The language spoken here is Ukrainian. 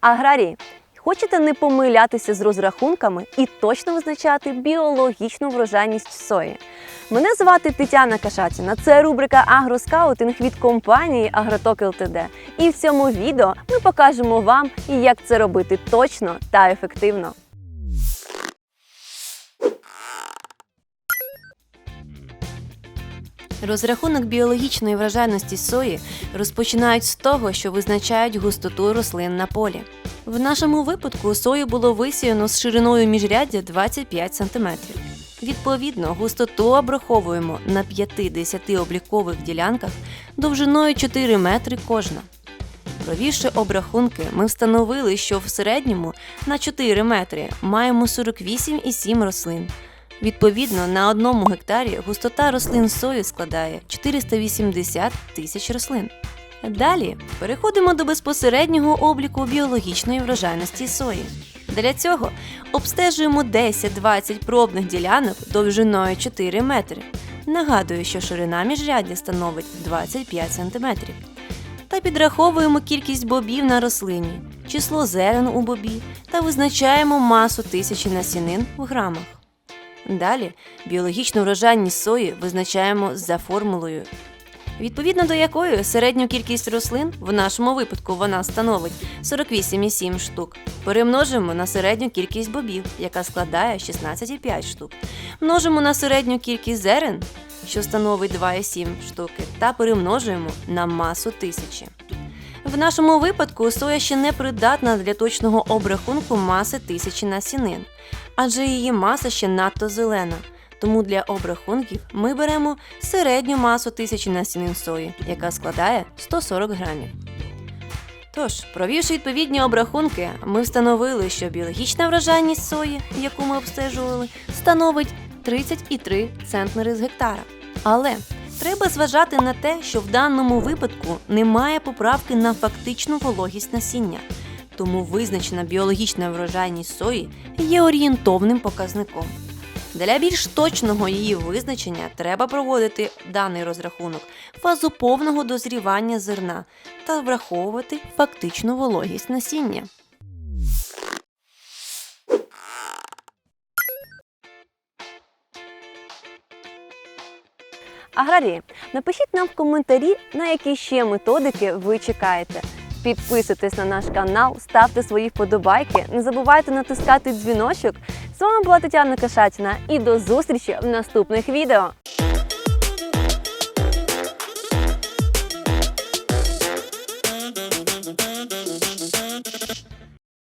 Аграрії, хочете не помилятися з розрахунками і точно визначати біологічну врожайність сої? Мене звати Тетяна Кашатіна. Це рубрика Агроскаутинг від компанії Агроток ЛТД. І в цьому відео ми покажемо вам, як це робити точно та ефективно. Розрахунок біологічної врожайності сої розпочинають з того, що визначають густоту рослин на полі. В нашому випадку сою було висіяно з шириною міжряддя 25 см. Відповідно, густоту обраховуємо на 50 облікових ділянках довжиною 4 метри кожна. Провівши обрахунки, ми встановили, що в середньому на 4 метри маємо 48,7 рослин. Відповідно, на одному гектарі густота рослин сої складає 480 тисяч рослин. Далі переходимо до безпосереднього обліку біологічної врожайності сої. Для цього обстежуємо 10-20 пробних ділянок довжиною 4 метри. Нагадую, що ширина міжряддя становить 25 см. Та підраховуємо кількість бобів на рослині, число зерен у бобі та визначаємо масу тисячі насінин в грамах. Далі. Біологічну врожайність сої визначаємо за формулою, відповідно до якої середню кількість рослин, в нашому випадку вона становить 48,7 штук, перемножимо на середню кількість бобів, яка складає 16,5 штук, множимо на середню кількість зерен, що становить 2,7 штуки, та перемножуємо на масу тисячі. В нашому випадку соя ще не придатна для точного обрахунку маси тисячі насінин, адже її маса ще надто зелена. Тому для обрахунків ми беремо середню масу тисячі насінин сої, яка складає 140 грамів. Тож, провівши відповідні обрахунки, ми встановили, що біологічна врожайність сої, яку ми обстежували, становить 30,3 центнери з гектара. Але треба зважати на те, що в даному випадку немає поправки на фактичну вологість насіння. Тому визначена біологічна врожайність сої є орієнтовним показником. Для більш точного її визначення треба проводити даний розрахунок фазу повного дозрівання зерна та враховувати фактичну вологість насіння. Аграрії, напишіть нам в коментарі, на які ще методики ви чекаєте. Підписуйтесь на наш канал, ставте свої вподобайки, не забувайте натискати дзвіночок. З вами була Тетяна Кашатіна і до зустрічі в наступних відео.